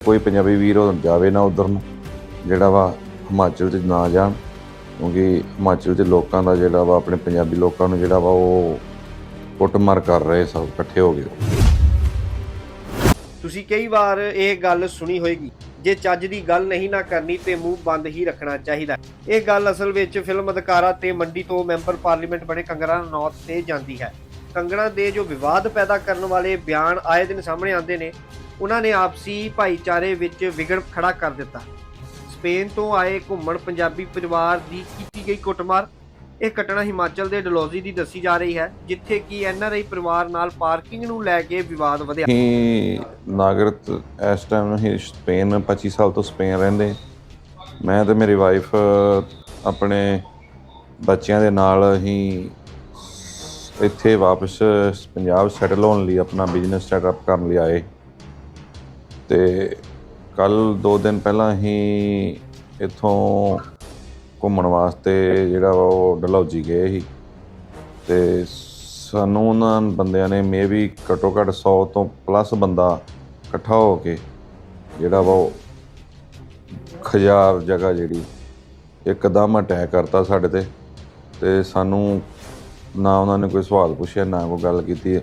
ਕੋਈ ਪੰਜਾਬੀ ਵੀਰ ਉਹ ਜਾਵੇ ਨਾ ਉਧਰ ਨੂੰ, ਜਿਹੜਾ ਵਾ ਹਿਮਾਚਲ 'ਚ ਨਾ ਜਾਣ, ਕਿਉਂਕਿ ਹਿਮਾਚਲ 'ਚ ਲੋਕਾਂ ਦਾ ਜਿਹੜਾ ਵਾ, ਆਪਣੇ ਪੰਜਾਬੀ ਲੋਕਾਂ ਨੂੰ ਜਿਹੜਾ ਵਾ ਉਹ ਕੁੱਟਮਾਰ ਕਰ ਰਹੇ ਸਭ ਇਕੱਠੇ ਹੋ ਗਏ ਤੁਸੀਂ ਕਈ ਵਾਰ ਇਹ ਗੱਲ ਸੁਣੀ ਹੋਏਗੀ, ਜੇ ਚੱਜ ਦੀ ਗੱਲ ਨਹੀਂ ਨਾ ਕਰਨੀ ਤੇ ਮੂੰਹ ਬੰਦ ਹੀ ਰੱਖਣਾ ਚਾਹੀਦਾ। ਇਹ ਗੱਲ ਅਸਲ ਵਿੱਚ ਫਿਲਮ ਅਧਿਕਾਰਾ ਤੇ ਮੰਡੀ ਤੋਂ ਮੈਂਬਰ ਪਾਰਲੀਮੈਂਟ ਬਣੇ ਕੰਗਣਾ ਰਣੌਤ ਤੇ ਜਾਂਦੀ ਹੈ। ਕੰਗਣਾ ਦੇ ਜੋ ਵਿਵਾਦ ਪੈਦਾ ਕਰਨ ਵਾਲੇ ਬਿਆਨ ਆਏ ਦਿਨ ਸਾਹਮਣੇ ਆਉਂਦੇ ਨੇ ਉਹਨਾਂ ਨੇ ਆਪਸੀ ਭਾਈਚਾਰੇ ਵਿੱਚ ਵਿਗੜ ਖੜਾ ਕਰ ਦਿੱਤਾ। ਸਪੇਨ ਤੋਂ ਆਏ ਘੁੰਮਣ ਪੰਜਾਬੀ ਪਰਿਵਾਰ ਦੀ ਕੀਤੀ ਗਈ ਕੁੱਟਮਾਰ, ਇਹ ਘਟਨਾ ਹਿਮਾਚਲ ਦੇ ਡਲੋਜ਼ੀ ਦੀ ਦੱਸੀ ਜਾ ਰਹੀ ਹੈ, ਜਿੱਥੇ ਕਿ ਐਨਆਰਆਈ ਪਰਿਵਾਰ ਨਾਲ ਪਾਰਕਿੰਗ ਨੂੰ ਲੈ ਕੇ ਵਿਵਾਦ ਵਧਿਆ। ਨਾਗਰਿਕ ਇਸ ਟਾਈਮ ਹੀ ਸਪੇਨ 25 ਸਾਲ ਤੋਂ ਸਪੇਨ ਰਹਿੰਦੇ ਮੈਂ ਤੇ ਮੇਰੀ ਵਾਈਫ ਆਪਣੇ ਬੱਚਿਆਂ ਦੇ ਨਾਲ ਹੀ ਇੱਥੇ ਵਾਪਸ ਪੰਜਾਬ ਸੈਟਲ ਹੋਣ ਲਈ ਆਪਣਾ ਬਿਜ਼ਨਸ ਸੈਟਅਪ ਕਰਨ ਲਈ ਆਏ। ਤੇ ਕੱਲ ਦੋ ਦਿਨ ਪਹਿਲਾਂ ਹੀ ਇੱਥੋਂ ਘੁੰਮਣ ਵਾਸਤੇ ਜਿਹੜਾ ਵਾ ਉਹ ਡਲਹੌਜੀ ਗਏ ਸੀ। ਤੇ ਸਾਨੂੰ ਉਹਨਾਂ ਬੰਦਿਆਂ ਨੇ ਮੇਬੀ ਘੱਟੋ ਘੱਟ 100 ਤੋਂ ਪਲੱਸ ਬੰਦਾ ਇਕੱਠਾ ਹੋ ਕੇ ਜਿਹੜਾ ਵਾ ਉਹ ਖਜਾਰ ਜਗ੍ਹਾ ਜਿਹੜੀ ਇੱਕਦਮ ਅਟੈਕ ਕਰਤਾ ਸਾਡੇ ਤੇ। ਤੇ ਸਾਨੂੰ ਨਾ ਉਹਨਾਂ ਨੇ ਕੋਈ ਸਵਾਲ ਪੁੱਛਿਆ, ਨਾ ਕੋਈ ਗੱਲ ਕੀਤੀ। ਹੈ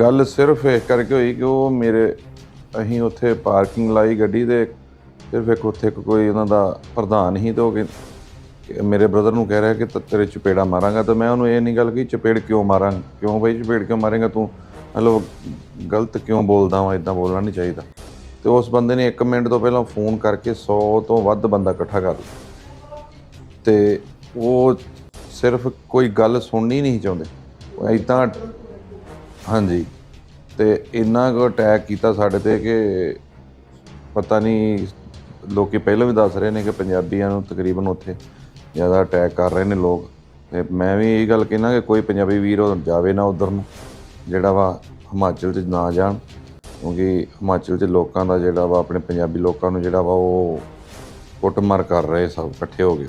ਗੱਲ ਸਿਰਫ ਇਹ ਕਰਕੇ ਹੋਈ ਕਿ ਉਹ ਮੇਰੇ, ਅਸੀਂ ਉੱਥੇ ਪਾਰਕਿੰਗ ਲਾਈ ਗੱਡੀ ਦੇ, ਸਿਰਫ ਇੱਕ ਉੱਥੇ ਇੱਕ ਕੋਈ ਉਹਨਾਂ ਦਾ ਪ੍ਰਧਾਨ ਹੀ ਤੇ ਉਹ ਕਹਿ- ਕਿ ਮੇਰੇ ਬ੍ਰਦਰ ਨੂੰ ਕਹਿ ਰਿਹਾ ਕਿ ਤ- ਤੇਰੇ ਚਪੇੜਾ ਮਾਰਾਂਗਾ ਤਾਂ ਮੈਂ ਉਹਨੂੰ ਇਹ ਨਹੀਂ ਗੱਲ ਕਿ ਚਪੇੜ ਕਿਉਂ ਮਾਰਾਂ, ਕਿਉਂ ਬਈ ਚਪੇੜ ਕਿਉਂ ਮਾਰੇਗਾ ਤੂੰ? ਮਤਲਬ ਗਲਤ ਕਿਉਂ ਬੋਲਦਾ ਵਾਂ ਇਦਾਂ ਬੋਲਣਾ ਨਹੀਂ ਚਾਹੀਦਾ। ਤੇ ਉਸ ਬੰਦੇ ਨੇ 1 ਮਿੰਟ ਤੋਂ ਪਹਿਲਾਂ ਫੋਨ ਕਰਕੇ 100 ਤੋਂ ਵੱਧ ਬੰਦਾ ਇਕੱਠਾ ਕਰ ਲਿਆ। ਤੇ ਉਹ ਸਿਰਫ ਕੋਈ ਗੱਲ ਸੁਣਨੀ ਨਹੀਂ ਚਾਹੁੰਦੇ। ਉਹ ਇਦਾਂ ਹਾਂਜੀ। ਤੇ ਇੰਨਾ ਕੁ ਅਟੈਕ ਕੀਤਾ ਸਾਡੇ ਤੇ ਕਿ ਪਤਾ ਨਹੀਂ ਲੋਕੀ ਪਹਿਲਾਂ ਵੀ ਦੱਸ ਰਹੇ ਨੇ ਕਿ ਪੰਜਾਬੀਆਂ ਨੂੰ ਤਕਰੀਬਨ ਉੱਥੇ ਜ਼ਿਆਦਾ ਅਟੈਕ ਕਰ ਰਹੇ ਨੇ ਲੋਕ। ਤੇ ਮੈਂ ਵੀ ਇਹ ਗੱਲ ਕਹਿਣਾ ਕਿ ਕੋਈ ਪੰਜਾਬੀ ਵੀਰ ਉਹ ਜਾਵੇ ਨਾ ਉਧਰ ਨੂੰ, ਜਿਹੜਾ ਵਾ ਹਿਮਾਚਲ 'ਚ ਨਾ ਜਾਣ। ਕਿਉਂਕਿ ਹਿਮਾਚਲ 'ਚ ਲੋਕਾਂ ਦਾ ਜਿਹੜਾ ਵਾ, ਆਪਣੇ ਪੰਜਾਬੀ ਲੋਕਾਂ ਨੂੰ ਜਿਹੜਾ ਵਾ ਉਹ ਕੁੱਟਮਾਰ ਕਰ ਰਹੇ ਸਭ ਇਕੱਠੇ ਹੋ ਗਏ